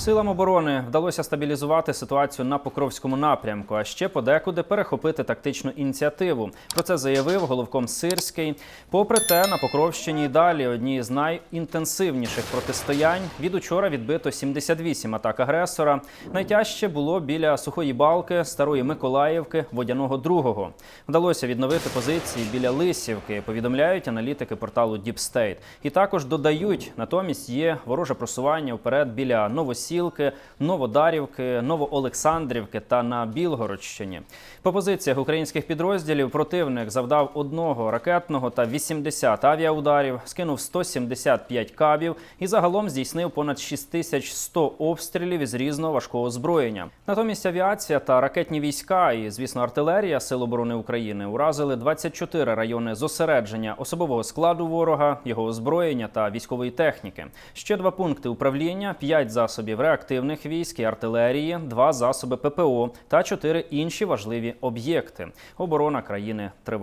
Силам оборони вдалося стабілізувати ситуацію на Покровському напрямку, а ще подекуди перехопити тактичну ініціативу. Про це заявив головком Сирський. Попри те, на Покровщині й далі одні з найінтенсивніших протистоянь. Від учора відбито 78 атак агресора. Найтяжче було біля Сухої Балки, Старої Миколаївки, Водяного Другого. Вдалося відновити позиції біля Лисівки. Повідомляють аналітики порталу State. І також додають, натомість є вороже просування вперед біля Новосілки, Новодарівки, Новоолександрівки та на Білгородщині. По позиціях українських підрозділів противник завдав одного ракетного та 80 авіаударів, скинув 175 кабів і загалом здійснив понад 6100 обстрілів із різного важкого озброєння. Натомість авіація та ракетні війська і, звісно, артилерія Сил оборони України уразили 24 райони зосередження особового складу ворога, його озброєння та військової техніки. Ще два пункти управління, 5 засобів реактивних військ і артилерії, два засоби ППО та чотири інші важливі об'єкти. Оборона країни триває.